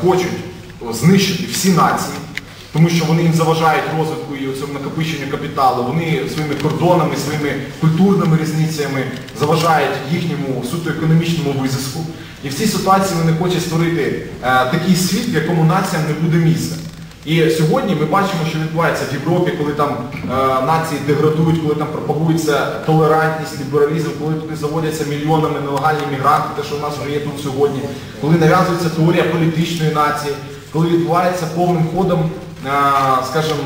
хочуть знищити всі нації, тому що вони їм заважають розвитку і цьому накопиченню капіталу. Вони своїми кордонами, своїми культурними різницями заважають їхньому суто економічному визиску. І в цій ситуації вони хочуть створити е, такий світ, в якому націям не буде місця. І сьогодні ми бачимо, що відбувається в Європі, коли там е, нації деградують, коли там пропагується толерантність, лібералізм, коли туди заводяться мільйонами нелегальні мігранти, те, що в нас вже є тут сьогодні, коли нав'язується теорія політичної нації, коли відбувається повним ходом, е, скажімо,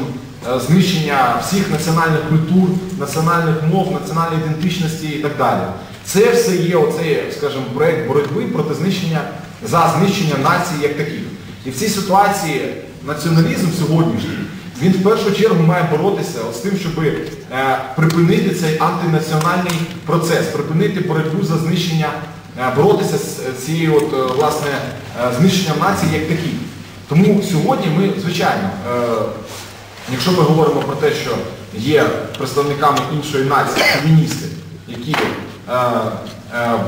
е, знищення всіх національних культур, національних мов, національної ідентичності і так далі. Це все є оцей, скажімо, проєкт боротьби проти знищення за знищення нації як таких. І в цій ситуації націоналізм сьогоднішній, він в першу чергу має боротися з тим, щоб е, припинити цей антинаціональний процес, припинити боротьбу за знищення, е, боротися з е, цією от, власне, знищенням нації як таких. Тому сьогодні ми, звичайно, якщо ми говоримо про те, що є представниками іншої нації, феміністи, які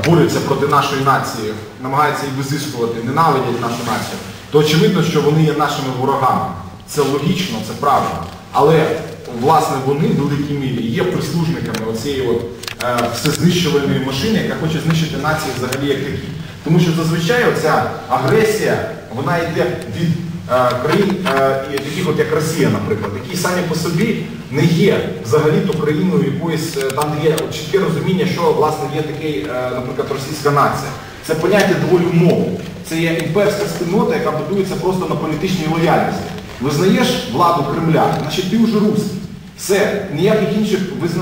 борються проти нашої нації, намагаються її визискувати, ненавидять нашу націю, то очевидно, що вони є нашими ворогами. Це логічно, це правильно. Але власне вони в великій мірі є прислужниками оцієї от, е, всезнищувальної машини, яка хоче знищити нації взагалі як такі. Тому що зазвичай оця агресія, вона йде від е, країн, е, таких от як Росія, наприклад, які самі по собі не є взагалі-то країною якоїсь, е, там є чітке розуміння, що власне є такий, е, наприклад, російська нація. Це поняття доволі умовне. Це є імперська спільнота, яка будується просто на політичній лояльності. Визнаєш владу Кремля, значить ти вже русський. Все, ніяких інших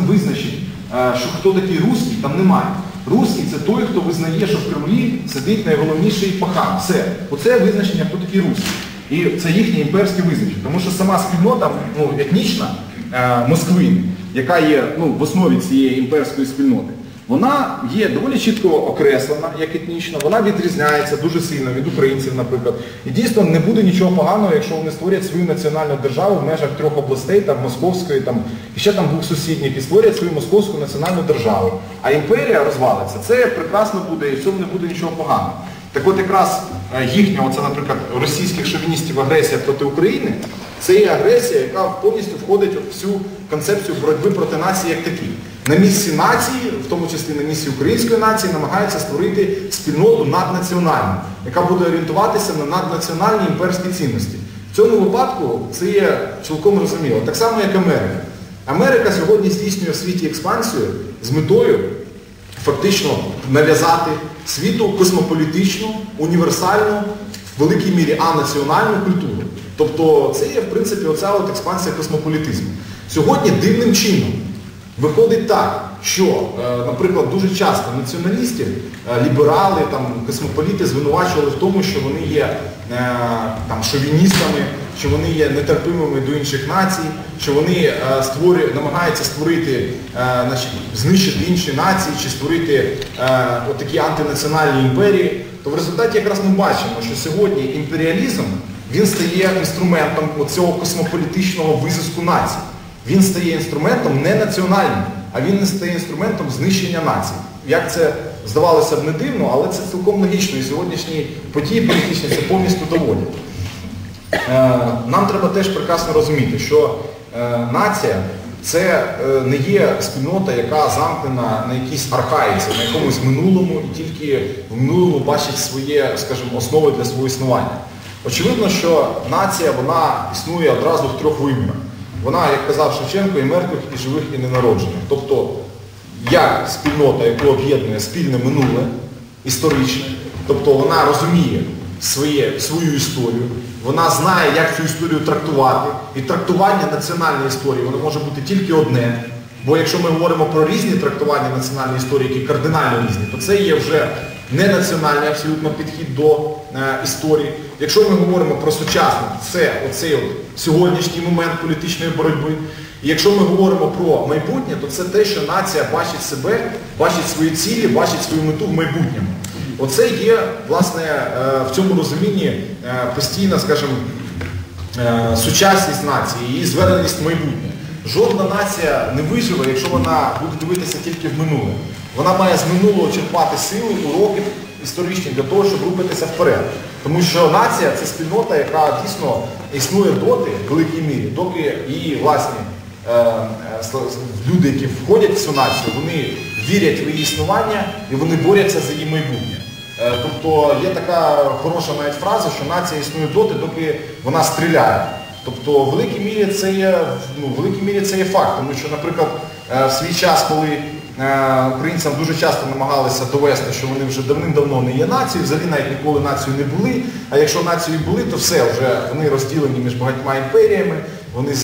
визначень, е, що хто такий русський, там немає. Русський це той, хто визнає, що в Кремлі сидить найголовніший пахан. Все. Оце визначення, хто такий русський. І це їхнє імперське визначення. Тому що сама спільнота ну, етнічна е, Москви, яка є ну, в основі цієї імперської спільноти, вона є доволі чітко окреслена як етнічна, вона відрізняється дуже сильно від українців, наприклад. І дійсно не буде нічого поганого, якщо вони створять свою національну державу в межах трьох областей, там Московської, там і ще там двох сусідніх, і створять свою московську національну державу. А імперія розвалиться. Це прекрасно буде, і в цьому не буде нічого поганого. Так от якраз е, їхня, оце, наприклад, російських шовіністів агресія проти України, це є агресія, яка повністю входить в всю концепцію боротьби проти нації як такій. На місці нації, в тому числі на місці української нації, намагаються створити спільноту наднаціональну, яка буде орієнтуватися на наднаціональні імперські цінності. В цьому випадку це є цілком зрозуміло. Так само, як Америка. Америка сьогодні здійснює в світі експансію з метою фактично нав'язати світу космополітичну, універсальну, в великій мірі анаціональну культуру. Тобто це є, в принципі, оця от експансія космополітизму. Сьогодні дивним чином виходить так, що, е, наприклад, дуже часто націоналістів, е, ліберали, там, космополіти звинувачували в тому, що вони є е, там, шовіністами, що вони є нетерпимими до інших націй, що вони е, намагаються створити, значить, знищити інші нації чи створити такі антинаціональні імперії, то в результаті якраз ми бачимо, що сьогодні імперіалізм він стає інструментом цього космополітичного визиску націй. Він стає інструментом не національним, а він стає інструментом знищення націй. Як це здавалося б не дивно, але це цілком логічно. І сьогоднішні події політичні це повністю доводять. Е, Нам треба теж прекрасно розуміти, що е, нація це е, не є спільнота, яка замкнена на якійсь архаїці, на якомусь минулому і тільки в минулому бачить своє, скажімо, основи для свого існування. Очевидно, що нація вона існує одразу в трьох вимірах. Вона, як казав Шевченко, і мертвих, і живих, і ненароджених. Тобто як спільнота, яку об'єднує спільне минуле, історичне, тобто вона розуміє своє, свою історію, вона знає, як цю історію трактувати. І трактування національної історії воно може бути тільки одне. Бо якщо ми говоримо про різні трактування національної історії, які кардинально різні, то це є вже не національний абсолютно підхід до е, історії. Якщо ми говоримо про сучасне, це оцей от сьогоднішній момент політичної боротьби. І якщо ми говоримо про майбутнє, то це те, що нація бачить себе, бачить свої цілі, бачить свою мету в майбутньому. Оце є, власне, е, в цьому розумінні е, постійна, скажімо, е, сучасність нації, її зверненість в майбутнє. Жодна нація не виживе, якщо вона буде дивитися тільки в минуле. Вона має з минулого черпати сили, уроки історичні для того, щоб рухатися вперед. Тому що нація це спільнота, яка дійсно існує доти, в великій мірі, доки її власні е, е, люди, які входять в цю націю, вони вірять в її існування і вони борються за її майбутнє. Е, Тобто є така хороша навіть фраза, що нація існує доти, доки вона стріляє. Тобто в великій мірі це є, ну, в великій мірі це є факт, тому що, наприклад, е, в свій час, коли українцям дуже часто намагалися довести, що вони вже давним-давно не є нацією, взагалі навіть ніколи нацією не були, а якщо нацією були, то все, вже вони розділені між багатьма імперіями, вони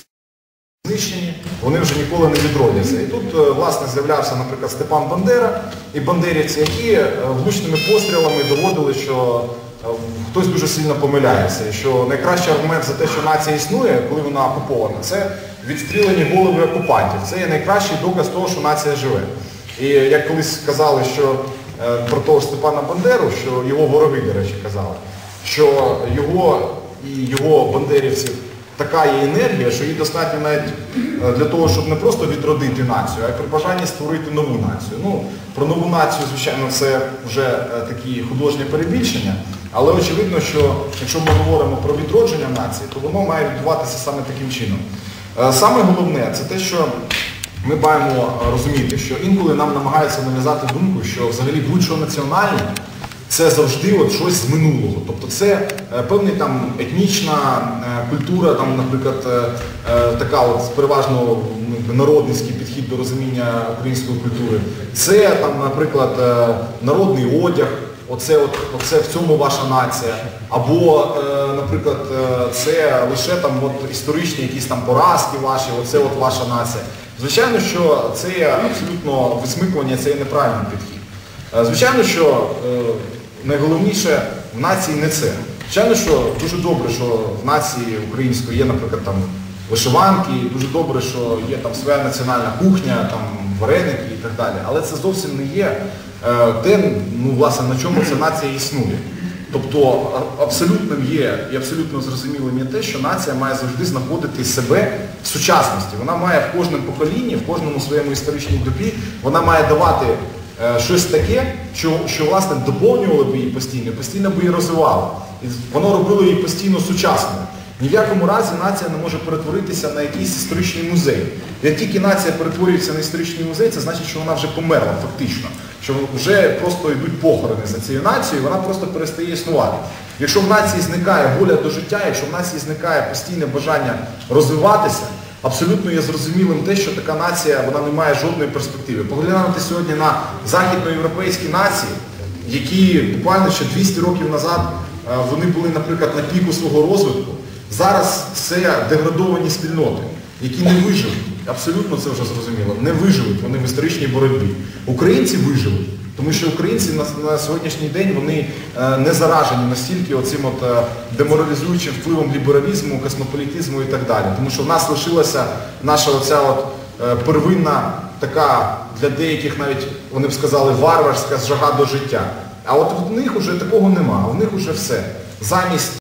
знищені, вони вже ніколи не відродяться. І тут, е, власне, з'являвся, наприклад, Степан Бандера і бандерівці, які е, влучними пострілами доводили, що е, хтось дуже сильно помиляється. І що найкращий аргумент за те, що нація існує, коли вона окупована, це відстрілені голови окупантів. Це є найкращий доказ того, що нація живе. І як колись казали, що е, про того Степана Бандеру, що його вороги, до речі, казали, що його і його бандерівців така є енергія, що їй достатньо навіть е, для того, щоб не просто відродити націю, а й при бажанні створити нову націю. Ну, про нову націю, звичайно, це вже е, такі художні перебільшення, але очевидно, що якщо ми говоримо про відродження нації, то воно має відбуватися саме таким чином. Е, Саме головне це те, що ми маємо е, розуміти, що інколи нам намагаються нав'язати думку, що взагалі будь-що національне це завжди от щось з минулого. Тобто це е, певний там етнічна культура, там, наприклад, така от переважно ну, народницький підхід до розуміння української культури. Це там, наприклад, народний одяг. Оце, от, оце в цьому ваша нація. Або, наприклад, е, це лише там от, історичні якісь там поразки ваші, оце от ваша нація. Звичайно, що це абсолютно висмикування, це є неправильний підхід. Е, Звичайно, що е, найголовніше в нації не це. Звичайно, що дуже добре, що в нації української є, наприклад, там вишиванки, дуже добре, що є там своя національна кухня, там вареники і так далі. Але це зовсім не є те, ну, власне, на чому ця нація існує. Тобто абсолютним є і абсолютно зрозумілим є те, що нація має завжди знаходити себе в сучасності. Вона має в кожному поколінні, в кожному своєму історичному добі, вона має давати е, щось таке, що, що власне доповнювало б її постійно, постійно б її розвивало. І воно робило її постійно сучасною. Ні в якому разі нація не може перетворитися на якийсь історичний музей. Як тільки нація перетворюється на історичний музей, це значить, що вона вже померла фактично. Що вже просто йдуть похорони за цією нацією, вона просто перестає існувати. Якщо в нації зникає воля до життя, якщо в нації зникає постійне бажання розвиватися, абсолютно є зрозумілим те, що така нація вона не має жодної перспективи. Поглянути сьогодні на західноєвропейські нації, які буквально ще 200 років назад е, вони були, наприклад, на піку свого розвитку. Зараз це деградовані спільноти, які не виживуть. Абсолютно це вже зрозуміло. Не виживуть вони в історичній боротьбі. Українці виживуть. Тому що українці на, на сьогоднішній день вони е, не заражені настільки оцим от е, деморалізуючим впливом лібералізму, космополітизму і так далі. Тому що в нас лишилася наша оця от е, первинна така для деяких навіть вони б сказали варварська жага до життя. А от в них вже такого нема, в них вже все. Замість